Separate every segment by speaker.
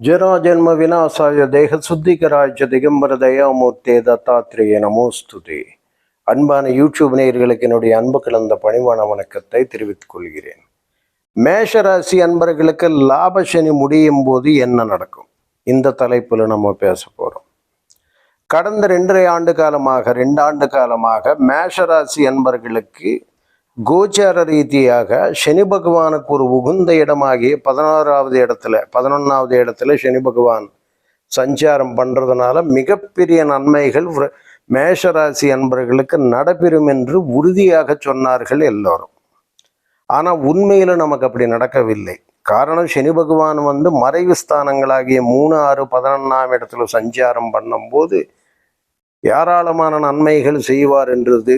Speaker 1: ಜರಾಜನ್ಮ ವಿನಾಶಾಯ ದೇಹ சுத்திகராஜ திகம்பர தயாமூர்த்தே தத்தாத்திரேய நமோஸ்துதே அன்பான யூடியூப் நேயர்களுக்கு என்னுடைய அன்பு கலந்த பணிவான வணக்கத்தை தெரிவித்துக் கொள்கிறேன் மேஷராசி அன்பர்களுக்கு லாப சனி முடியும் போது என்ன நடக்கும் இந்த தலைப்புல நம்ம பேச போறோம் கடந்த ரெண்டரை ஆண்டு காலமாக ரெண்டு ஆண்டு காலமாக மேஷராசி அன்பர்களுக்கு கோச்சார ரீதியாக சனி பகவானுக்கு ஒரு உகுந்த இடமாகிய பதினாறாவது இடத்துல பதினொன்றாவது இடத்துல சனி பகவான் சஞ்சாரம் பண்ணுறதுனால மிகப்பெரிய நன்மைகள் மேஷராசி அன்பர்களுக்கு நடைபெறும் என்று உறுதியாக சொன்னார்கள் எல்லோரும். ஆனால் உண்மையில் நமக்கு அப்படி நடக்கவில்லை. காரணம் சனி பகவான் வந்து மறைவு ஸ்தானங்களாகிய மூணு ஆறு பதினொன்றாம் இடத்துல சஞ்சாரம் பண்ணும்போது ஏராளமான நன்மைகள் செய்வார் என்றது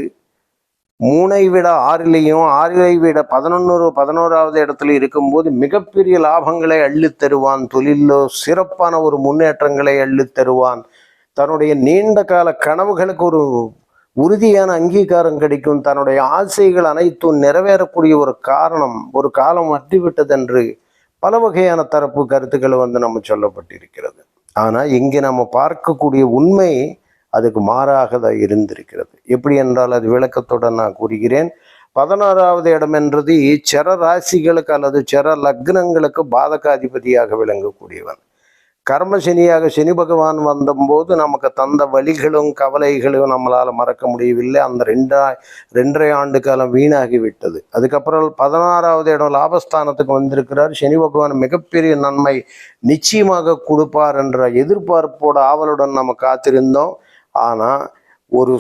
Speaker 1: மூணை விட ஆறிலையும் ஆறிலை விட பதினொன்னூறு பதினோராவது இடத்துல இருக்கும்போது மிகப்பெரிய லாபங்களை அள்ளித் தருவான். தொழிலோ சிறப்பான ஒரு முன்னேற்றங்களை அள்ளித் தருவான். தன்னுடைய நீண்ட கால கனவுகளுக்கு ஒரு உறுதியான அங்கீகாரம் கிடைக்கும். தன்னுடைய ஆசைகள் அனைத்தும் நிறைவேறக்கூடிய ஒரு காரணம் ஒரு காலம் வட்டிவிட்டதென்று பல வகையான தரப்பு கருத்துக்கள் வந்து நம்ம சொல்லப்பட்டிருக்கிறது. ஆனால் இங்கே நம்ம பார்க்கக்கூடிய உண்மை அதுக்கு மாறாக தான் இருந்திருக்கிறது. எப்படி என்றால் அது விளக்கத்துடன் நான் கூறுகிறேன். பதினாறாவது இடம் என்றது செர ராசிகளுக்கு அல்லது செர லக்னங்களுக்கு பாதகாதிபதியாக விளங்கக்கூடியவன். கர்மசனியாக சனி பகவான் வந்தபோது நமக்கு தந்த வழிகளும் கவலைகளும் நம்மளால் மறக்க முடியவில்லை. அந்த ரெண்டா ரெண்டரை ஆண்டு காலம் வீணாகி விட்டது அதுக்கப்புறம் பதினாறாவது இடம் லாபஸ்தானத்துக்கு வந்திருக்கிறார். சனி பகவான் மிகப்பெரிய நன்மை நிச்சயமாக கொடுப்பார் என்ற எதிர்பார்ப்போட ஆவலுடன் நம்ம காத்திருந்தோம். ஆனால் ஒரு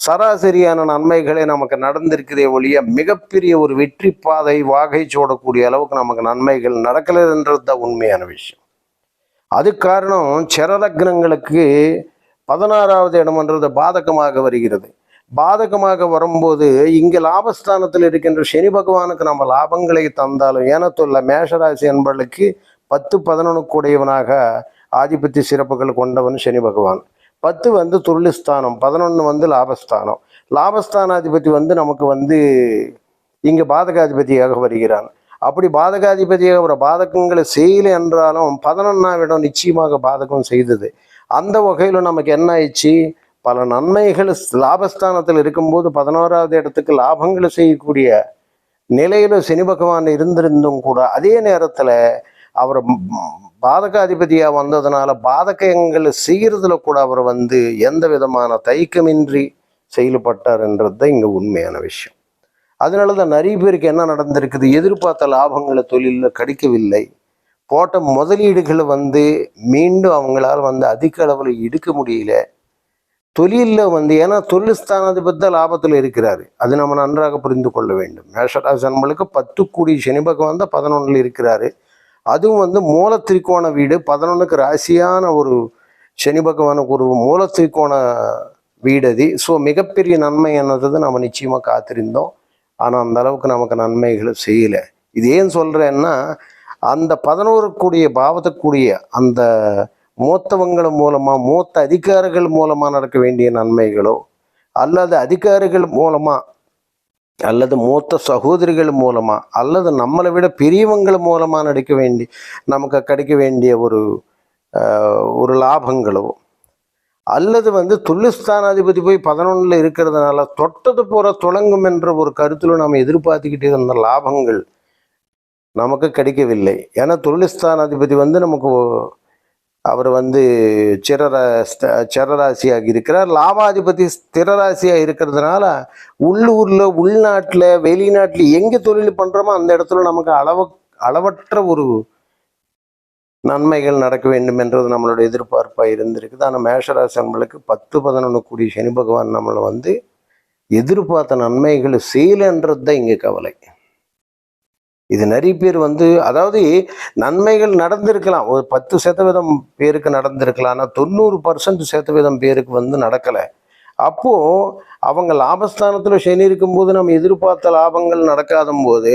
Speaker 1: சராசரியான நன்மைகளே நமக்கு நடந்திருக்கிறதே ஒழிய மிகப்பெரிய ஒரு வெற்றி பாதை வாகை சூடக்கூடிய அளவுக்கு நமக்கு நன்மைகள் நடக்கலைன்றது தான் உண்மையான விஷயம். அது காரணம் சரலக்னங்களுக்கு பதினாறாவது இடம்ன்றது பாதகமாக வருகிறது. பாதகமாக வரும்போது இங்கே லாபஸ்தானத்தில் இருக்கின்ற சனி பகவானுக்கு நம்ம லாபங்களை தந்தாலும் ஏனத்துள்ள மேஷராசி என்பர்களுக்கு பத்து பதினொன்று கூடையவனாக ஆதிபத்திய சிறப்புகள் கொண்டவன் சனி பகவான். பத்து வந்து துருளிஸ்தானம் பதினொன்று வந்து லாபஸ்தானம். லாபஸ்தானாதிபதி வந்து நமக்கு வந்து இங்கே பாதகாதிபதியாக வருகிறான். அப்படி பாதகாதிபதியாக வர பாதகங்களை செய்யலை என்றாலும் பதினொன்றாம் இடம் நிச்சயமாக பாதகம் செய்தது. அந்த வகையில் நமக்கு என்ன ஆயிடுச்சு? பல நன்மைகள் லாபஸ்தானத்தில் இருக்கும்போது பதினோராவது இடத்துக்கு லாபங்களை செய்யக்கூடிய நிலையில சனி பகவான் இருந்திருந்தும் கூட அதே நேரத்தில் அவர் பாதகாதிபதியாக வந்ததுனால பாதகங்கள் செய்கிறதுல கூட அவர் வந்து எந்த விதமான தயக்கமின்றி செயல்பட்டார் என்றது தான் இங்கே உண்மையான விஷயம். அதனால தான் நிறைய பேருக்கு என்ன நடந்திருக்குது? எதிர்பார்த்த லாபங்களை தொழிலில் கிடைக்கவில்லை. போட்ட முதலீடுகளை வந்து மீண்டும் அவங்களால் வந்து அதிக அளவில் எடுக்க முடியல. தொழிலில் வந்து ஏன்னா தொழில் ஸ்தானாதிபதி தான் லாபத்தில் இருக்கிறாரு. அது நம்ம நன்றாக புரிந்து கொள்ள வேண்டும். மேஷராசி நம்மளுக்கு பத்து கோடி சனி பகவான் தான் பதினொன்றில் இருக்கிறாரு. அதுவும் வந்து மூல திரிகோண வீடு பதினொன்றுக்கு ராசியான ஒரு சனி பகவானுக்கு ஒரு மூல திரிகோண வீடு அது. ஸோ மிகப்பெரிய நன்மை என்னது நம்ம நிச்சயமாக காத்திருந்தோம். ஆனால் அந்த அளவுக்கு நமக்கு நன்மைகளை செய்யலை. இது ஏன் சொல்கிறேன்னா அந்த பதினோருக்குடிய பாவத்துக்குரிய அந்த மூத்தவங்கள் மூலமாக மூத்த அதிகாரிகள் மூலமாக நடக்க வேண்டிய நன்மைகளோ அல்லது அதிகாரிகள் மூலமாக அல்லது மூத்த சகோதரிகள் மூலமா அல்லது நம்மளை விட பெரியவங்கள் மூலமாக நடிக்க வேண்டி நமக்கு கிடைக்க வேண்டிய ஒரு ஒரு லாபங்களோ அல்லது வந்து துல்லிஸ்தானாதிபதி போய் பதினொன்றில் இருக்கிறதுனால தொட்டது போற தொடங்கும் என்ற ஒரு கருத்தில் நம்ம எதிர்பார்த்துக்கிட்டே இருந்த லாபங்கள் நமக்கு கிடைக்கவில்லை. ஏன்னா தொழில்ஸ்தானாதிபதி வந்து நமக்கு அவர் வந்து சிரர சிரராசியாக இருக்கிறார். லாபாதிபதி ஸ்திரராசியாக இருக்கிறதுனால உள்ளூரில் உள்நாட்டில் வெளிநாட்டில் எங்கே தொழில் பண்ணுறோமோ அந்த இடத்துல நமக்கு அளவு அளவற்ற ஒரு நன்மைகள் நடக்க வேண்டும் என்றது நம்மளோட எதிர்பார்ப்பாக இருந்திருக்குது. ஆனால் மேஷராசி நம்மளுக்கு பத்து பதினொன்று கூடிய சனி பகவான் நம்மளை வந்து எதிர்பார்த்த நன்மைகள் செய்யலைன்றது தான் இங்கே கவலை. இது நிறைய பேர் வந்து அதாவது நன்மைகள் நடந்திருக்கலாம். ஒரு பத்து சதவீதம் பேருக்கு நடந்திருக்கலாம். ஆனால் தொண்ணூறு பர்சன்ட் சதவீதம் பேருக்கு வந்து நடக்கலை. அப்போ அவங்க லாபஸ்தானத்தில் சனி இருக்கும்போது நம்ம எதிர்பார்த்த லாபங்கள் நடக்காத போது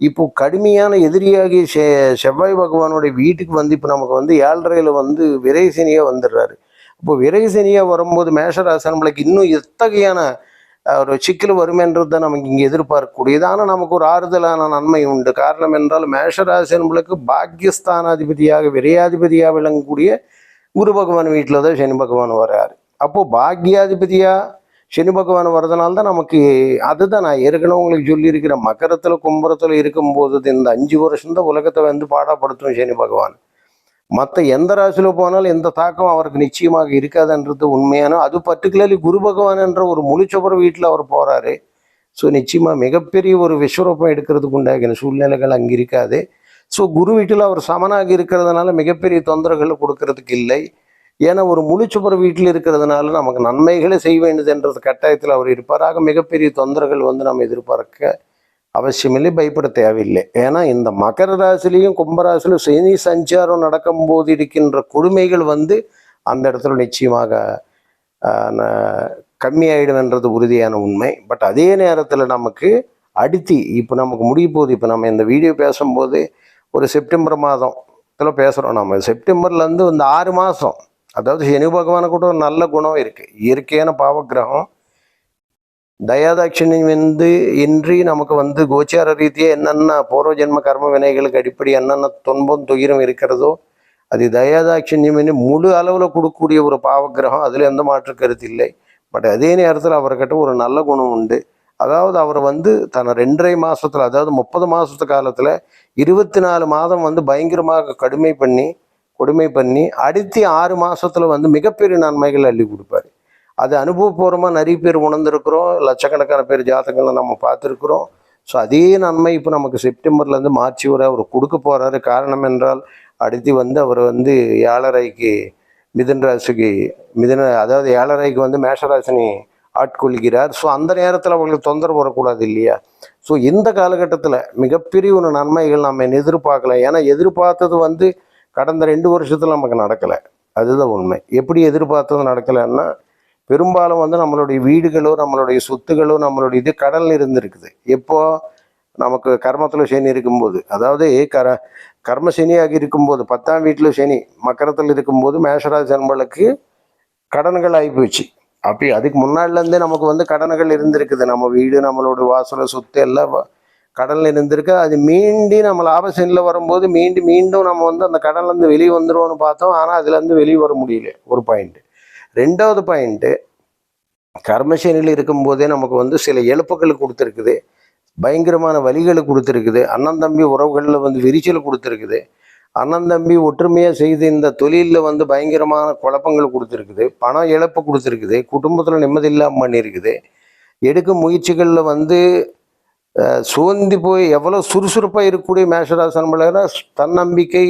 Speaker 1: இப்போ கடுமையான எதிரியாகி செ செவ்வாய் பகவானுடைய வீட்டுக்கு வந்து இப்போ நமக்கு வந்து ஏழரையில் வந்து விரைசனியாக வந்துடுறாரு. இப்போ விரைசனியாக வரும்போது மேஷராசன் நம்மளுக்கு இன்னும் எத்தகையான ஒரு சிக்கல் வரும் என்றது தான் நமக்கு இங்கே எதிர்பார்க்கக்கூடியது. ஆனால் நமக்கு ஒரு ஆறுதலான நன்மை உண்டு. காரணம் என்றால் மேஷராசி நம்மளுக்கு பாக்கியஸ்தானாதிபதியாக விரையாதிபதியாக விளங்கக்கூடிய குரு பகவான் வீட்டில் தான் சனி பகவான் வர்றாரு அப்போது பாக்யாதிபதியாக சனி பகவான் வர்றதுனால தான் நமக்கு அதுதான் நான் ஏற்கனவே உங்களுக்கு சொல்லியிருக்கிறேன். மக்கரத்தில் கும்பரத்தில் இருக்கும்போது இந்த அஞ்சு வருஷம் தான் உலகத்தை வந்து பாடப்படுத்தும் சனி பகவான். மற்ற எந்த ராசியில் போனாலும் எந்த தாக்கம் அவருக்கு நிச்சயமாக இருக்காதுன்றது உண்மையான அது பர்டிகுலர்லி குரு பகவான் என்ற ஒரு முழுச்சபுர வீட்டில் அவர் போகிறாரு ஸோ நிச்சயமாக மிகப்பெரிய ஒரு விஸ்வரூபம் எடுக்கிறதுக்கு உண்டாகின சூழ்நிலைகள் அங்கே இருக்காது. ஸோ குரு வீட்டில் அவர் சமனாக இருக்கிறதுனால மிகப்பெரிய தொந்தரவுகள் கொடுக்கறதுக்கு இல்லை. ஏன்னா ஒரு முழுச்சுப்புற வீட்டில் இருக்கிறதுனால நமக்கு நன்மைகளை செய்ய வேண்டியதுன்றது கட்டாயத்தில் அவர் இருப்பார். ஆக மிகப்பெரிய தொந்தரவுகள் வந்து நம்ம எதிர்பார்க்க அவசியமில்லை பயப்பட தேவையில்லை. ஏன்னா இந்த மகர ராசிலையும் கும்பராசிலையும் சனி சஞ்சாரம் நடக்கும்போது இருக்கின்ற கொடுமைகள் வந்து அந்த இடத்துல நிச்சயமாக ஆஹ், கம்மியாயிடும்ன்றது உறுதியான உண்மை. பட் அதே நேரத்தில் நமக்கு அடுத்து இப்போ நமக்கு முடிய போகுது. இப்போ நம்ம இந்த வீடியோ பேசும்போது ஒரு செப்டம்பர் மாதத்தில் பேசுகிறோம் நம்ம செப்டம்பர்லேருந்து இந்த ஆறு மாதம் அதாவது சனி பகவானுக்கு கூட ஒரு நல்ல குணம் இருக்குது இயற்கையான பாவகிரகம் தயாதாட்சியம் வந்து இன்றி நமக்கு வந்து கோச்சார ரீதியாக என்னென்ன பூர்வ ஜென்ம கர்ம வினைகளுக்கு அடிப்படை என்னென்ன துன்பம் துயரம் இருக்கிறதோ அது தயாதாட்சிணியம்னு முழு அளவில் கொடுக்கக்கூடிய ஒரு பாவக்கிரகம். அதில் எந்த மாற்று கருத்து இல்லை. பட் அதே நேரத்தில் அவர்கிட்ட ஒரு நல்ல குணம் உண்டு. அதாவது அவர் வந்து தன்னை ரெண்டரை மாதத்தில் அதாவது முப்பது மாதத்து காலத்தில் இருபத்தி நாலு மாதம் வந்து பயங்கரமாக கடுமை பண்ணி கொடுமை பண்ணி அடுத்த ஆறு மாதத்தில் வந்து மிகப்பெரிய நன்மைகள் அள்ளி கொடுப்பாரு. அது அனுபவபூர்வமாக நிறைய பேர் உணர்ந்திருக்கிறோம். லட்சக்கணக்கான பேர் ஜாதகங்களை நம்ம பார்த்துருக்குறோம். ஸோ அதே நன்மை இப்போ நமக்கு செப்டம்பர்லேருந்து மார்ச் வரை அவர் கொடுக்க போகிறாரு காரணம் என்றால் அடுத்து வந்து அவர் வந்து ஏழரைக்கு மிதன் ராசிக்கு மிதன அதாவது ஏழரைக்கு வந்து மேஷராசினி ஆட்கொள்கிறார். ஸோ அந்த நேரத்தில் அவங்களுக்கு தொந்தரவு வரக்கூடாது இல்லையா? ஸோ இந்த காலகட்டத்தில் மிகப்பெரிய ஒரு நன்மைகள் நம்ம எதிர்பார்க்கலாம் ஏன்னா எதிர்பார்த்தது வந்து கடந்த ரெண்டு வருஷத்தில் நமக்கு நடக்கலை. அதுதான் உண்மை. எப்படி எதிர்பார்த்தது நடக்கலைன்னா பெரும்பாலும் வந்து நம்மளுடைய வீடுகளோ நம்மளுடைய சொத்துகளோ நம்மளுடைய இது கடல்ல இருந்திருக்குது. எப்போ? நமக்கு கர்மத்தில் சனி இருக்கும்போது. அதாவது கர கர்ம சனியாக இருக்கும்போது பத்தாம் வீட்டில் சனி மக்கரத்தில் இருக்கும்போது மேஷராஜ் ஜன்மளுக்கு கடன்கள் ஆகிப்போச்சு அப்படி அதுக்கு முன்னாடிலேருந்தே நமக்கு வந்து கடன்கள் இருந்திருக்குது. நம்ம வீடு நம்மளோட வாசல சொத்து எல்லாம் கடலில் இருந்திருக்கு. அது மீண்டும் நம்ம லாபசனில் வரும்போது மீண்டும் மீண்டும் நம்ம வந்து அந்த கடன்லேருந்து வெளியே வந்துருவோம்னு பார்த்தோம். ஆனால் அதுலேருந்து வெளியே வர முடியல. ஒரு பாயிண்ட்டு ரெண்டாவது பாயிண்ட்டு கர்மசேனியில் இருக்கும்போதே நமக்கு வந்து சில எழுப்புகள் கொடுத்துருக்குது. பயங்கரமான வலிகளை கொடுத்துருக்குது. அண்ணன் தம்பி உறவுகளில் வந்து விரிச்சல் கொடுத்துருக்குது. அண்ணன் தம்பி ஒற்றுமையாக செய்து இந்த தொழிலில் வந்து பயங்கரமான குழப்பங்கள் கொடுத்துருக்குது. பணம் இழப்பு கொடுத்துருக்குது. குடும்பத்தில் நிம்மதி இல்லாமல் பண்ணியிருக்குது. எடுக்கும் முயற்சிகளில் வந்து சோந்தி போய் எவ்வளோ சுறுசுறுப்பாக இருக்கக்கூடிய மேஷராசனமில் தன்னம்பிக்கை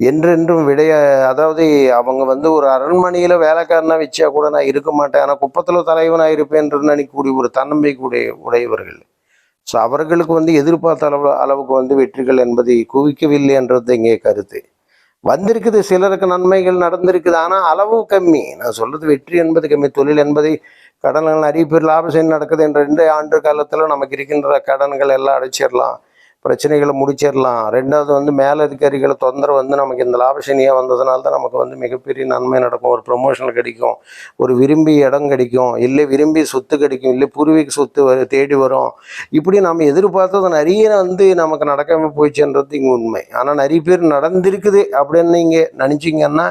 Speaker 1: என்றென்றும் விடைய அதாவது அவங்க வந்து ஒரு அரண்மனையில் வேலைக்காரனா வச்சா கூட நான் இருக்க மாட்டேன். ஆனால் குப்பத்தில் தலைவனாக இருப்பேன் நினைக்கக்கூடிய ஒரு தன்னம்பிக்கை உடைய உடையவர்கள். ஸோ அவர்களுக்கு வந்து எதிர்பார்த்த அளவு அளவுக்கு வந்து வெற்றிகள் என்பதை குவிக்கவில்லை என்றது இங்கே கருத்து. வந்திருக்குது சிலருக்கு நன்மைகள் நடந்திருக்குது ஆனால் அளவு கம்மி. நான் சொல்றது வெற்றி என்பது கம்மி தொழில் என்பதை கடன்கள் நிறைய பேர் லாபசேன் நடக்குது என்ற ரெண்டு ஆண்டு காலத்தில் நமக்கு இருக்கின்ற கடன்கள் எல்லாம் அடைச்சிடலாம் பிரச்சனைகளை முடிச்சிடலாம். ரெண்டாவது வந்து மேலதிகாரிகளை தொந்தரவு வந்து நமக்கு இந்த லாபசனியாக வந்ததுனால தான் நமக்கு வந்து மிகப்பெரிய நன்மை நடக்கும். ஒரு ப்ரொமோஷன் கிடைக்கும். ஒரு விரும்பி இடம் கிடைக்கும். இல்லை விரும்பி சொத்து கிடைக்கும். இல்லை பூர்வீக சொத்து தேடி வரும். இப்படி நம்ம எதிர்பார்த்தது நிறைய வந்து நமக்கு நடக்காமல் போயிடுச்சுன்றது இங்கே உண்மை. ஆனால் நிறைய பேர் நடந்திருக்குது அப்படின்னு நீங்கள் நினச்சிங்கன்னா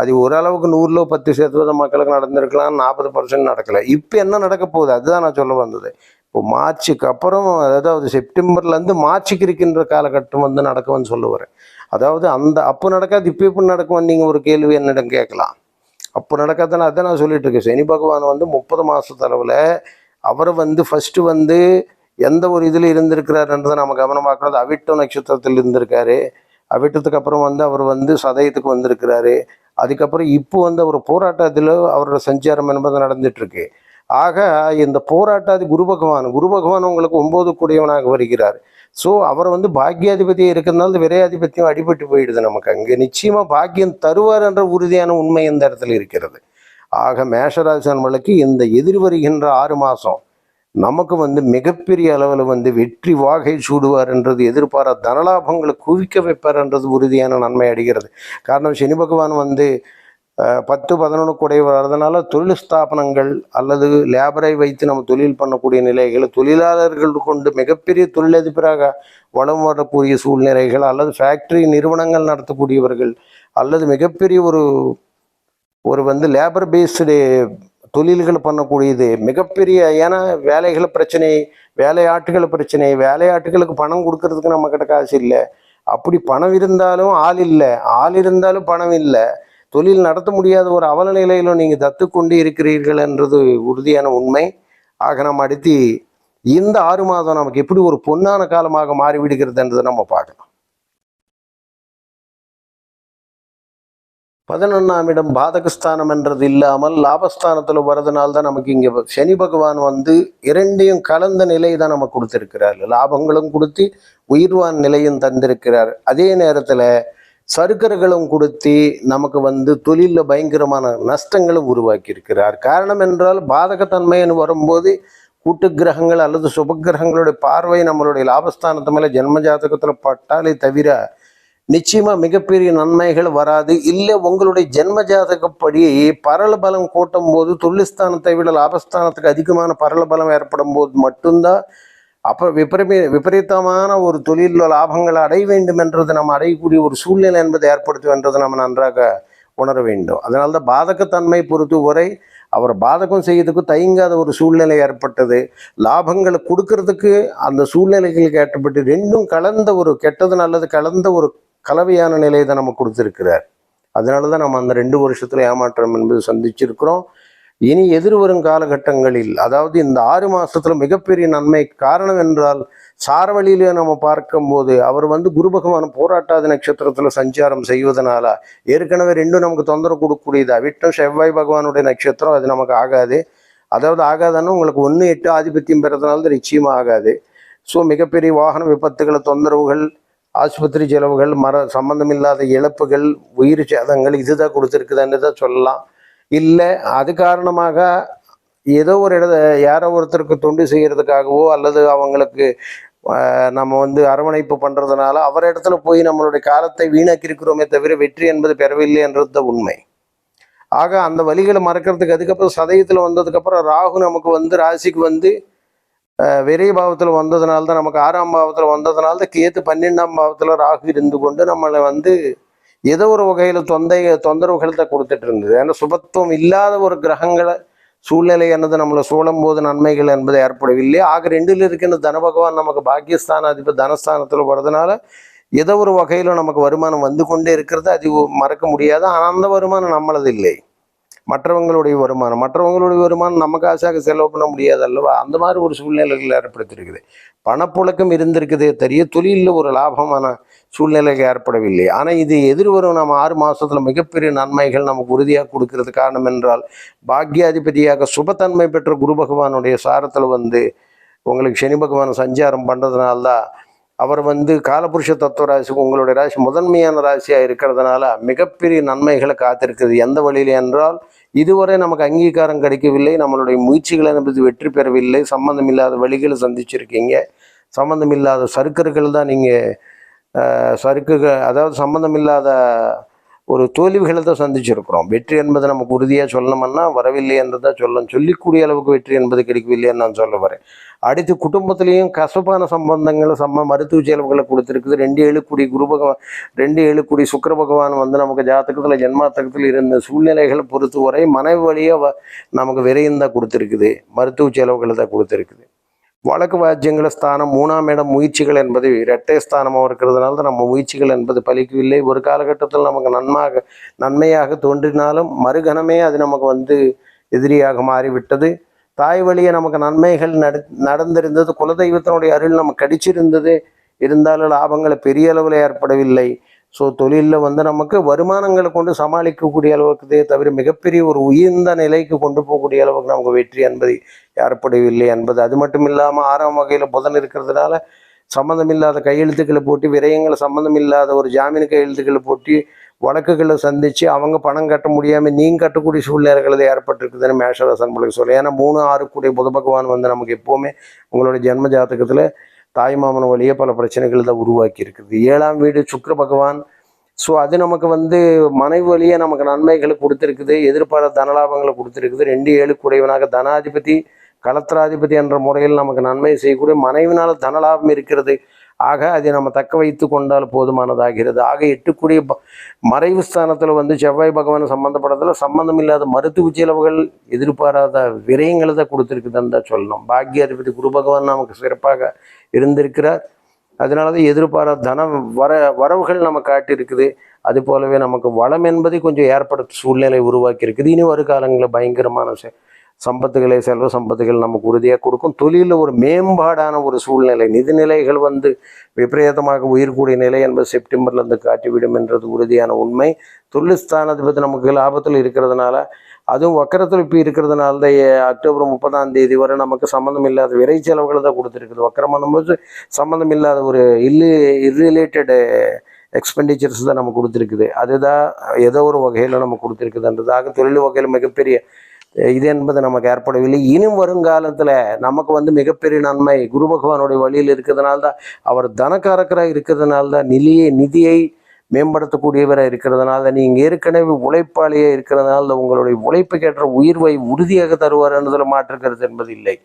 Speaker 1: அது ஓரளவுக்கு நூறில் பத்து சதவீதம் மக்களுக்கு நடந்திருக்கலாம். நாற்பது பர்சன்ட் நடக்கலை. இப்போ என்ன நடக்க போகுது? அதுதான் நான் சொல்ல வந்தது. இப்போ மார்ச்சுக்கு அப்புறம் அதாவது செப்டம்பர்லேருந்து மார்ச்சுக்கு இருக்கின்ற காலகட்டம் வந்து நடக்கும்னு சொல்ல வரேன் அதாவது அந்த அப்போ நடக்காது இப்போ இப்போ நடக்கும் நீங்கள் ஒரு கேள்வி என்னிடம் கேட்கலாம். அப்போ நடக்காதுன்னு அதை நான் சொல்லிட்டு இருக்கேன். சனி பகவான் வந்து முப்பது மாதத்தளவில் அவரை அவர் வந்து ஃபஸ்ட்டு வந்து எந்த ஒரு இதில் இருந்திருக்கிறாருன்றதை நம்ம கவனமாக்குறது அவிட்டம் நட்சத்திரத்தில் இருந்திருக்காரு. அவிட்டத்துக்கு அப்புறம் வந்து அவர் வந்து சதயத்துக்கு வந்திருக்கிறாரு. அதுக்கப்புறம் இப்போ வந்து அவர் போராட்டத்தில் அவரோட சஞ்சாரம் என்பது நடந்துட்டு இருக்கு. ஆக இந்த போராட்டாதி குரு பகவான் குரு பகவான் உங்களுக்கு ஒன்பது கூடியவனாக வருகிறார். ஸோ அவர் வந்து பாக்கியாதிபதியாக இருக்கிறதுனால இந்த விரையாதிபத்தியம் அடிபட்டு போயிடுது நமக்கு. அங்கே நிச்சயமா பாக்கியம் தருவார் என்ற உறுதியான உண்மை இந்த இடத்துல இருக்கிறது? ஆக மேஷராசன்மலுக்கு இந்த எதிர் வருகின்ற ஆறு மாதம் நமக்கு வந்து மிகப்பெரிய அளவில் வந்து வெற்றி வாகை சூடுவார் என்றது எதிர்பாரா தனலாபங்களை குவிக்க வைப்பார் என்றது உறுதியான நன்மை அடைகிறது. காரணம் சனி பகவான் வந்து பத்து பதினொன்று குடைவர் வர்றதுனால தொழில் ஸ்தாபனங்கள் அல்லது லேபரை வைத்து நம்ம தொழில் பண்ணக்கூடிய நிலைகள் தொழிலாளர்கள் கொண்டு மிகப்பெரிய தொழிலதிபராக வளம் வரக்கூடிய சூழ்நிலைகள் அல்லது ஃபேக்டரி நிறுவனங்கள் நடத்தக்கூடியவர்கள் அல்லது மிகப்பெரிய ஒரு ஒரு வந்து லேபர் பேஸ்டு தொழில்கள் பண்ணக்கூடியது மிகப்பெரிய ஏன்னா வேலைகள் பிரச்சனை வேலையாட்டுகள் பிரச்சனை வேலையாட்டுகளுக்கு பணம் கொடுக்கறதுக்கு நம்ம கிட்ட காசு இல்லை. அப்படி பணம் இருந்தாலும் ஆள் இல்லை. ஆள் இருந்தாலும் பணம் இல்லை. தொழில் நடத்த முடியாத ஒரு அவல நிலையிலும் நீங்கள் தத்து கொண்டு இருக்கிறீர்கள் என்றது உறுதியான உண்மை. ஆக நம்ம அடுத்து இந்த ஆறு மாதம் நமக்கு எப்படி ஒரு பொன்னான காலமாக மாறிவிடுகிறது என்றதை நம்ம பார்க்கலாம். பதினொன்னாம் இடம் பாதகஸ்தானம் என்றது இல்லாமல் லாபஸ்தானத்தில் வரதுனால தான் நமக்கு இங்கே சனி பகவான் வந்து இரண்டையும் கலந்த நிலை தான் நமக்கு கொடுத்துருக்கிறார். லாபங்களும் கொடுத்து உயிர்வான் நிலையும் தந்திருக்கிறார். அதே நேரத்தில் சருக்கர்களும் கொடுத்து நமக்கு வந்து தொழிலில் பயங்கரமான நஷ்டங்களும் உருவாக்கி இருக்கிறார் காரணம் என்றால் பாதகத்தன்மைன்னு வரும்போது கூட்டு கிரகங்கள் அல்லது சுபகிரகங்களுடைய பார்வை நம்மளுடைய லாபஸ்தானத்து மேலே ஜென்ம ஜாதகத்தில் பட்டாலே தவிர நிச்சயமாக மிகப்பெரிய நன்மைகள் வராது. இல்லை உங்களுடைய ஜென்ம ஜாதகப்படி பரல பலம் கூட்டும் போது தொழில்ஸ்தானத்தை விட லாபஸ்தானத்துக்கு அதிகமான பரல பலம் ஏற்படும் போது மட்டும்தான் அப்போ விபரீ விபரீதமான ஒரு தொழிலில் லாபங்களை அடைய வேண்டும் என்றது நம்ம அடையக்கூடிய ஒரு சூழ்நிலை என்பதை ஏற்படுத்தும் என்றதை நம்ம நன்றாக உணர வேண்டும். அதனால தான் பாதகத்தன்மை பொறுத்து வரை அவர் பாதகம் செய்யறதுக்கு தயங்காத ஒரு சூழ்நிலை ஏற்பட்டது. லாபங்களை கொடுக்கறதுக்கு அந்த சூழ்நிலைகளுக்கு ஏற்றப்பட்டு ரெண்டும் கலந்த ஒரு கெட்டது நல்லது கலந்த ஒரு கலவையான நிலையை தான் நம்ம கொடுத்துருக்கிறார். அதனால தான் நம்ம அந்த ரெண்டு வருஷத்தில் ஏமாற்றம் என்பது சந்திச்சிருக்கிறோம். இனி எதிர்வரும் காலகட்டங்களில் அதாவது இந்த ஆறு மாசத்துல மிகப்பெரிய நன்மை காரணம் என்றால் சாரவழியிலே நம்ம பார்க்கும்போது அவர் வந்து குரு பகவான் போராட்டாதி நட்சத்திரத்துல சஞ்சாரம் செய்வதனால ஏற்கனவே ரெண்டும் நமக்கு தொந்தரவு கொடுக்கக்கூடியதா? விட்டம் செவ்வாய் பகவானுடைய நட்சத்திரம் அது நமக்கு ஆகாது. அதாவது ஆகாதுன்னு உங்களுக்கு ஒன்று எட்டு ஆதிபத்தியம் பெறதுனால தான் நிச்சயமாக ஆகாது. ஸோ மிகப்பெரிய வாகன விபத்துகளை தொந்தரவுகள் ஆஸ்பத்திரி செலவுகள் மர சம்பந்தமில்லாத இழப்புகள் உயிர் சேதங்கள் இதுதான் கொடுத்துருக்குதுன்னு தான் சொல்லலாம். இல்லை அது காரணமாக ஏதோ ஒரு இடத்த யாரோ ஒருத்தருக்கு தொண்டு செய்கிறதுக்காகவோ அல்லது அவங்களுக்கு நம்ம வந்து அரவணைப்பு பண்ணுறதுனால அவர் இடத்துல போய் நம்மளுடைய காலத்தை வீணாக்கி இருக்கிறோமே தவிர வெற்றி என்பது பெறவில்லை என்றது உண்மை. ஆக அந்த வழிகளை மறக்கிறதுக்கு அதுக்கப்புறம் சதயத்தில் வந்ததுக்கப்புறம் ராகு நமக்கு வந்து ராசிக்கு வந்து விரை பாவத்தில் வந்ததுனால தான் நமக்கு ஆறாம் பாவத்தில் வந்ததுனால தான் கேத்து பன்னெண்டாம் பாவத்தில் ராகு இருந்து கொண்டு நம்மளை வந்து ஏதோ ஒரு வகையில் தொந்தை தொந்தரவுகள் தான் கொடுத்துட்டு இருந்தது. ஏன்னா சுபத்துவம் இல்லாத ஒரு கிரகங்களை சூழ்நிலை என்னது? நம்மளை சூழும் போது நன்மைகள் என்பது ஏற்படவில்லை. ஆக ரெண்டில் இருக்கின்ற தன பகவான் நமக்கு பாக்கியஸ்தான அதிபர் தனஸ்தானத்தில் வரதுனால ஏதோ ஒரு வகையில் நமக்கு வருமானம் வந்து கொண்டே இருக்கிறது. அது மறக்க முடியாது. ஆனால் அந்த வருமானம் நம்மளது இல்லை. மற்றவங்களுடைய வருமானம். மற்றவங்களுடைய வருமானம் நம்ம காசாக செலவு பண்ண முடியாது அல்லவா? அந்த மாதிரி ஒரு சூழ்நிலைகள் ஏற்படுத்தியிருக்குது. பணப்புழக்கம் இருந்திருக்குதே தெரிய தொழிலில் ஒரு லாபமான சூழ்நிலைகள் ஏற்படவில்லை. ஆனால் இது எதிர்வரும் நம்ம ஆறு மாதத்தில் மிகப்பெரிய நன்மைகள் நமக்கு உறுதியாக கொடுக்கறது காரணம் என்றால் பாக்யாதிபதியாக சுபத்தன்மை பெற்ற குரு பகவானுடைய சாரத்தில் வந்து உங்களுக்கு சனி பகவான் சஞ்சாரம் பண்ணுறதுனால தான் அவர் வந்து காலபுருஷ தத்துவ ராசி உங்களுடைய ராசி முதன்மையான ராசியாக இருக்கிறதுனால மிகப்பெரிய நன்மைகளை காத்திருக்குது. எந்த வழியில் என்றால் இதுவரை நமக்கு அங்கீகாரம் கிடைக்கவில்லை நம்மளுடைய முயற்சிகளை என்பது வெற்றி பெறவில்லை சம்பந்தம் இல்லாத வழிகளை சந்திச்சிருக்கீங்க சம்பந்தம் இல்லாத தான் நீங்கள் சறுக்குகள் அதாவது சம்பந்தம் இல்லாத ஒரு தோல்விகளை தான் சந்திச்சிருக்கிறோம். வெற்றி என்பதை நமக்கு உறுதியாக சொல்லணும்னா வரவில்லை என்று தான் சொல்லணும் சொல்லிக்கூடிய அளவுக்கு வெற்றி என்பது கிடைக்கவில்லைன்னு நான் சொல்ல வரேன். அடுத்து குடும்பத்திலையும் கசப்பான சம்பந்தங்களை சம்ம மருத்துவ செலவுகளை கொடுத்துருக்குது. ரெண்டு ஏழுக்குடி குரு பகவான் ரெண்டு ஏழுக்குடி சுக்கிர பகவான் வந்து நமக்கு ஜாதகத்தில் ஜென்மாத்தகத்தில் இருந்த சூழ்நிலைகளை பொறுத்து வரை மனைவி வழியாக நமக்கு விரையும் தான் கொடுத்துருக்குது. மருத்துவ செலவுகளை தான் கொடுத்துருக்குது. வழக்கு வாஜ்யங்கள ஸ்தானம் மூணாம் இடம் முயற்சிகள் என்பது இரட்டை ஸ்தானமாக இருக்கிறதுனால தான் நம்ம முயற்சிகள் என்பது பலிக்கவில்லை. ஒரு காலகட்டத்தில் நமக்கு நன்மாக நன்மையாக தோன்றினாலும் மறுகணமே அது நமக்கு வந்து எதிரியாக மாறிவிட்டது. தாய் வழியே நமக்கு நன்மைகள் நட நடந்திருந்தது. குலதெய்வத்தினுடைய அருள் நமக்கு கடிச்சிருந்தது. இருந்தாலும் லாபங்களை பெரிய அளவில் ஏற்படவில்லை. ஸோ தொழிலில் வந்து நமக்கு வருமானங்களை கொண்டு சமாளிக்கக்கூடிய அளவுக்கு தவிர மிகப்பெரிய ஒரு உயர்ந்த நிலைக்கு கொண்டு போகக்கூடிய அளவுக்கு நமக்கு வெற்றி என்பது ஏற்படவில்லை என்பது. அது மட்டும் இல்லாமல் ஆறாம் வகையில் புதன் இருக்கிறதுனால சம்மந்தமில்லாத கையெழுத்துக்களை போட்டு விரயங்களை சம்மந்தமில்லாத ஒரு ஜாமீன் கையெழுத்துக்களை போட்டு வழக்குகளை சந்தித்து அவங்க பணம் கட்ட முடியாமல் நீங்கள் கட்டக்கூடிய சூழ்நிலைகள் ஏற்பட்டிருக்குதுன்னு மேஷராசன் உங்களுக்கு சொல்லி ஏன்னா மூணு ஆறு கூடிய புத பகவான் வந்து நமக்கு எப்போவுமே உங்களுடைய ஜென்ம ஜாதகத்தில் தாய்மாமன் வழியே பல பிரச்சனைகள் தான் உருவாக்கி இருக்குது ஏழாம் வீடு சுக்கர பகவான். ஸோ அது நமக்கு வந்து மனைவி வழியே நமக்கு நன்மைகளை கொடுத்துருக்குது எதிர்பாராத தனலாபங்களை கொடுத்துருக்குது. ரெண்டு ஏழு குறைவனாக தனாதிபதி கலத்திராதிபதி என்ற முறையில் நமக்கு நன்மை செய்யக்கூடிய மனைவினால் தனலாபம் இருக்கிறது. ஆக அதை நம்ம தக்க வைத்து கொண்டால் போதுமானதாகிறது. ஆக எட்டுக்கூடிய மறைவு ஸ்தானத்தில் வந்து செவ்வாய் பகவான் சம்மந்தப்படத்தில் சம்பந்தம் இல்லாத மருத்துவ செலவுகள் எதிர்பாராத விரயங்களை தான் கொடுத்துருக்குதுன்னு தான் சொல்லணும். பாக்யாதிபதி குரு பகவான் நமக்கு சிறப்பாக இருந்திருக்கிறார். அதனால தான் எதிர்பாராத தனம் வர வரவுகள் நம்ம காட்டியிருக்குது. அது போலவே நமக்கு வளம் என்பதை கொஞ்சம் ஏற்படுத்த சூழ்நிலை உருவாக்கி இருக்குது இனி ஒரு காலங்களில் பயங்கரமான சம்பத்துகளை செல்வ சம்பத்துகள் நமக்கு உறுதியாக கொடுக்கும். தொழிலில் ஒரு மேம்பாடான ஒரு சூழ்நிலை நிதிநிலைகள் வந்து விபரீதமாக உயிர்கூடிய நிலை என்பது செப்டம்பர்லேருந்து காட்டிவிடும் என்றது உறுதியான உண்மை. தொழில் ஸ்தானாதிபதி நமக்கு லாபத்தில் இருக்கிறதுனால அதுவும் வக்கரத்தில் இப்போ இருக்கிறதுனால தான் அக்டோபர் முப்பதாம் தேதி வரை நமக்கு சம்மந்தம் இல்லாத விரை செலவுகளை தான் கொடுத்துருக்குது. வக்கரமான போது சம்மந்தம் இல்லாத ஒரு இல்லு இர்ரிலேட்டடு எக்ஸ்பெண்டிச்சர்ஸ் தான் நம்ம கொடுத்துருக்குது. அதுதான் ஏதோ ஒரு வகையில் நம்ம கொடுத்துருக்குதுன்றதாக தொழில் வகையில் மிகப்பெரிய இது என்பது நமக்கு ஏற்படவில்லை. இனியும் வருங்காலத்தில் நமக்கு வந்து மிகப்பெரிய நன்மை குரு பகவானுடைய வழியில் இருக்கிறதுனால தான் அவர் தனக்காரக்கராக இருக்கிறதுனால தான் நிதியை நிதியை மேம்படுத்தக்கூடியவராக இருக்கிறதுனால தான். நீங்கள் ஏற்கனவே உழைப்பாளியாக இருக்கிறதுனால தான் உங்களுடைய உழைப்புக்கேற்ற உயிர்வை உறுதியாக தருவார் என்பதில் மாற்றுக்கிறது என்பது இல்லை.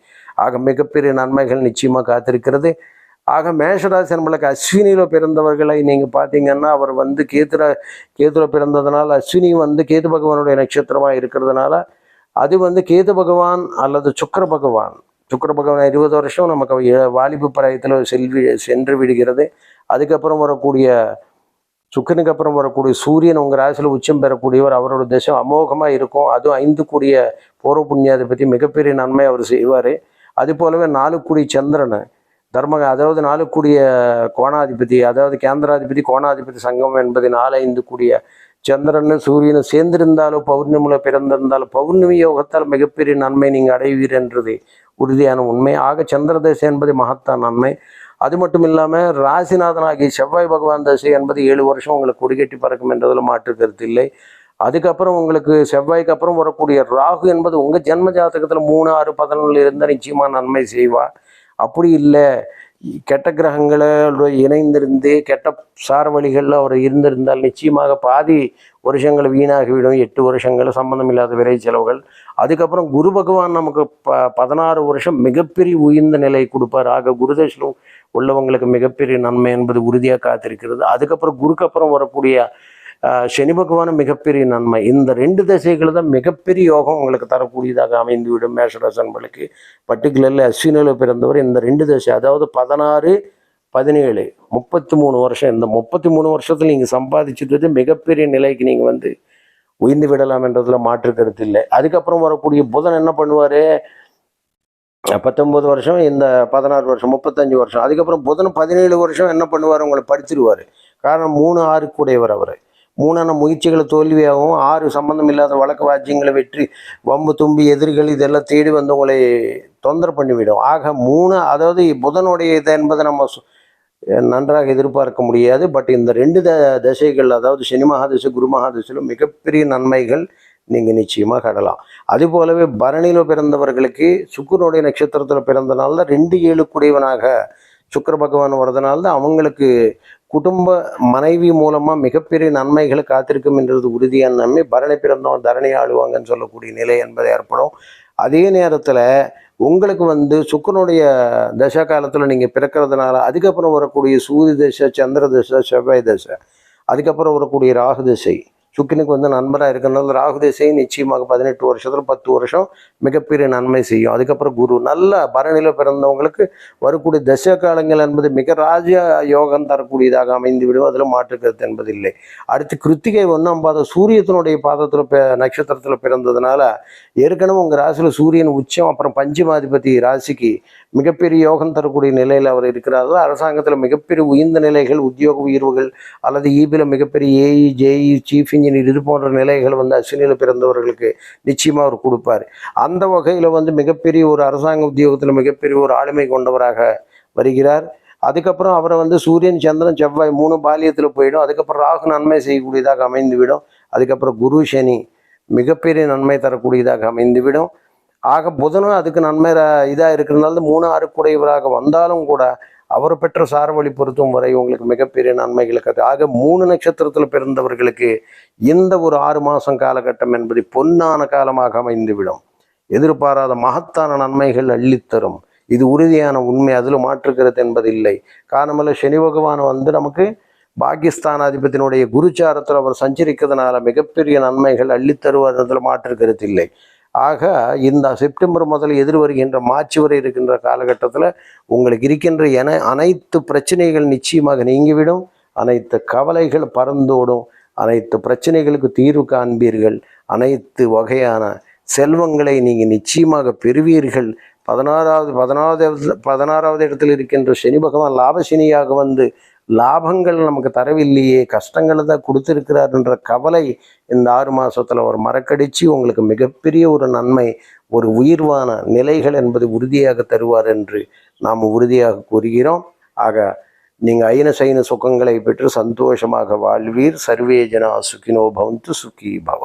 Speaker 1: ஆக மிகப்பெரிய நன்மைகள் நிச்சயமாக காத்திருக்கிறது. ஆக மேஷராசி நம்மளுக்கு அஸ்வினியில் பிறந்தவர்களை நீங்கள் பார்த்தீங்கன்னா அவர் வந்து கேத்துர கேத்துல பிறந்ததுனால அஸ்வினி வந்து கேது பகவானுடைய நட்சத்திரமாக இருக்கிறதுனால அது வந்து கேது பகவான் அல்லது சுக்கர பகவான். சுக்கர பகவான் இருபது வருஷம் நமக்கு வாலிபு வாலிப பிராயத்தில் செல்வி சென்று விடுகிறது. அதுக்கப்புறம் வரக்கூடிய சுக்கனுக்கு அப்புறம் வரக்கூடிய சூரியன் உங்கள் ராசியில் உச்சம் பெறக்கூடியவர் அவரோட தசம் அமோகமாக இருக்கும். அதுவும் ஐந்து கூடிய பூர்வ புண்ணியாதிபதி மிகப்பெரிய நன்மை அவர் செய்வார். அது போலவே நாலு கூடிய சந்திரன் தர்ம அதாவது நாலு கூடிய கோணாதிபதி அதாவது கேந்திராதிபதி கோணாதிபதி சங்கம் என்பது நாலு ஐந்து கூடிய சந்திரன் சூரியனும் சேர்ந்திருந்தாலோ பௌர்ணமியில் பிறந்திருந்தாலும் பௌர்ணமி யோகத்தால் மிகப்பெரிய நன்மை நீங்கள் அடைவீர் என்றது உறுதியான உண்மை. ஆக சந்திர தசை என்பது மகத்தான் நன்மை. அது மட்டும் இல்லாமல் ராசிநாதனாகிய செவ்வாய் பகவான் தசை என்பது ஏழு வருஷம் உங்களுக்கு கொடிகட்டி பறக்கும் என்றதில் மாற்று கருத்து இல்லை. அதுக்கப்புறம் உங்களுக்கு செவ்வாய்க்கு அப்புறம் வரக்கூடிய ராகு என்பது உங்கள் ஜென்ம ஜாதகத்தில் மூணு ஆறு பதினொன்றில் இருந்தால் நிச்சயமாக நன்மை செய்வா. அப்படி இல்லை. கெட்ட கிரகங்களோட இணைந்திருந்து கெட்ட சார்வழிகளில் அவர் இருந்திருந்தால் நிச்சயமாக பாதி வருஷங்கள் வீணாகிவிடும். எட்டு வருஷங்கள் சம்பந்தம் இல்லாத விரை செலவுகள். அதுக்கப்புறம் குரு பகவான் நமக்கு ப பதினாறு வருஷம் மிகப்பெரிய உயர்ந்த நிலை கொடுப்பார். ஆக குருதேசனம் உள்ளவங்களுக்கு மிகப்பெரிய நன்மை என்பது உறுதியாக காத்திருக்கிறது. அதுக்கப்புறம் குருக்கு அப்புறம் வரக்கூடிய சனி பகவானும் மிகப்பெரிய நன்மை. இந்த ரெண்டு திசைகள் தான் மிகப்பெரிய யோகம் உங்களுக்கு தரக்கூடியதாக அமைந்துவிடும். மேஷராசன்களுக்கு பர்டிகுலர்லி அஸ்வினியில் பிறந்தவர் இந்த ரெண்டு தசை அதாவது பதினாறு பதினேழு முப்பத்தி மூணு வருஷம். இந்த முப்பத்தி மூணு வருஷத்தில் நீங்கள் சம்பாதிச்சுட்டு மிகப்பெரிய நிலைக்கு நீங்கள் வந்து உயர்ந்து விடலாம் என்றதுல மாற்று கருத்து இல்லை. அதுக்கப்புறம் வரக்கூடிய புதன் என்ன பண்ணுவார்? பத்தொம்பது வருஷம் இந்த பதினாறு வருஷம் முப்பத்தஞ்சு வருஷம். அதுக்கப்புறம் புதன் பதினேழு வருஷம் என்ன பண்ணுவார்? உங்களை படிச்சிருவார் காரணம் மூணு ஆறு கூடையவர் அவர். மூணான முயற்சிகளை தோல்வியாகவும் ஆறு சம்பந்தம் இல்லாத வழக்கு வாஜ்யங்களை வெற்றி வம்பு தும்பி எதிரிகள் இதெல்லாம் தேடி வந்து உங்களை தொந்தரவு பண்ணிவிடும். ஆக மூணு அதாவது புதனுடைய இது என்பதை நம்ம சு- நன்றாக எதிர்பார்க்க முடியாது. பட் இந்த ரெண்டு த தசைகள் அதாவது சனி மகாதிசை குரு மகாதிசையிலும் மிகப்பெரிய நன்மைகள் நீங்கள் நிச்சயமாக கடலாம் அது போலவே பரணியில் பிறந்தவர்களுக்கு சுக்கிரனுடைய நட்சத்திரத்தில் பிறந்தனால ரெண்டு ஏழு குடைவனாக சுக்கர பகவான் வரதுனால தான் அவங்களுக்கு குடும்ப மனைவி மூலமாக மிகப்பெரிய நன்மைகளை காத்திருக்கும் என்றது உறுதியான நன்மை. பரணி பிறந்தோம் தரணி ஆளுவாங்கன்னு சொல்லக்கூடிய நிலை என்பது ஏற்படும். அதே நேரத்தில் உங்களுக்கு வந்து சுக்கரனுடைய தசா காலத்தில் நீங்கள் பிறக்கிறதுனால அதுக்கப்புறம் வரக்கூடிய சூரிய தசை சந்திர தசை செவ்வாய் தசை அதுக்கப்புறம் வரக்கூடிய ராகு திசை சுக்கினுக்கு வந்து நண்பராக இருக்கிறதுனால ராகு திசையும் நிச்சயமாக பதினெட்டு வருஷத்தில் பத்து வருஷம் மிகப்பெரிய நன்மை செய்யும். அதுக்கப்புறம் குரு. நல்ல பரணியில் பிறந்தவங்களுக்கு வரக்கூடிய தசா காலங்கள் என்பது மிக ராஜ யோகம் தரக்கூடியதாக அமைந்து விடும். அதில் மாற்று கருத்து என்பது இல்லை அடுத்து கிருத்திகை ஒன்றாம் பாதம் சூரியத்தினுடைய பாதத்தில் நட்சத்திரத்தில் பிறந்ததுனால ஏற்கனவே உங்கள் ராசியில் சூரியன் உச்சம் அப்புறம் பஞ்சமாதிபதி ராசிக்கு மிகப்பெரிய யோகம் தரக்கூடிய நிலையில் அவர் இருக்கிறார்கள் அரசாங்கத்தில் மிகப்பெரிய உயர்ந்த நிலைகள் உத்தியோக உயர்வுகள் அல்லது ஈபியில் மிகப்பெரிய ஏஇ ஜேஇ சீஃப் இன்ஜினியர் இது போன்ற நிலைகள் வந்து அஸ்வினியில் பிறந்தவர்களுக்கு நிச்சயமாக அவர் கொடுப்பார். அந்த வகையில் வந்து மிகப்பெரிய ஒரு அரசாங்க உத்தியோகத்தில் மிகப்பெரிய ஒரு ஆளுமை கொண்டவராக வருகிறார். அதுக்கப்புறம் அவரை வந்து சூரியன் சந்திரன் செவ்வாய் மூணு பாலியத்தில் போயிடும். அதுக்கப்புறம் ராகு நன்மை செய்யக்கூடியதாக அமைந்துவிடும். அதுக்கப்புறம் குரு சனி மிகப்பெரிய நன்மை தரக்கூடியதாக அமைந்துவிடும். ஆக புதனும் அதுக்கு நன்மை இதாக இருக்கிறதுனால மூணு ஆறு குடையவராக வந்தாலும் கூட அவர் பெற்ற சார்வழி பொருத்தும் வரை உங்களுக்கு மிகப்பெரிய நன்மைகளுக்கு அது ஆக மூணு நட்சத்திரத்தில் பிறந்தவர்களுக்கு இந்த ஒரு ஆறு மாதம் காலகட்டம் என்பது பொன்னான காலமாக அமைந்துவிடும். எதிர்பாராத மகத்தான நன்மைகள் அள்ளித்தரும். இது உறுதியான உண்மை அதில் மாற்றுக்கிறது என்பதில்லை. காரணமல்ல சனி பகவான் வந்து நமக்கு பாகிஸ்தான் அதிபத்தினுடைய குருச்சாரத்தில் அவர் சஞ்சரிக்கிறதுனால மிகப்பெரிய நன்மைகள் அள்ளித்தருவதில் அதில் மாற்றுக்கிறது இல்லை. ஆக இந்த செப்டம்பர் முதல் எதிர் வருகின்ற மார்ச் வரை இருக்கின்ற காலகட்டத்தில் உங்களுக்கு இருக்கின்ற என அனைத்து பிரச்சனைகள் நிச்சயமாக நீங்கிவிடும். அனைத்து கவலைகள் பறந்தோடும் அனைத்து பிரச்சனைகளுக்கு தீர்வு காண்பீர்கள். அனைத்து வகையான செல்வங்களை நீங்கள் நிச்சயமாக பெறுவீர்கள். பதினாறாவது பதினாறாவது பதினாறாவது இடத்தில் இருக்கின்ற சனி பகவான் லாபசனியாக வந்து லாபங்கள் நமக்கு தரவில்லையே கஷ்டங்களை தான் கொடுத்துருக்கிறாருன்ற கவலை இந்த ஆறு மாதத்தில் ஒரு மறக்கடிச்சு உங்களுக்கு மிகப்பெரிய ஒரு நன்மை ஒரு உயிர்வான நிலைகள் என்பது உறுதியாக தருவார் என்று நாம் உறுதியாக கூறுகிறோம். ஆக நீங்கள் ஐன சைன சுகங்களை பெற்று சந்தோஷமாக வாழ்வீர். சர்வே ஜனா சுகினோ பவந்து சுகி பவ.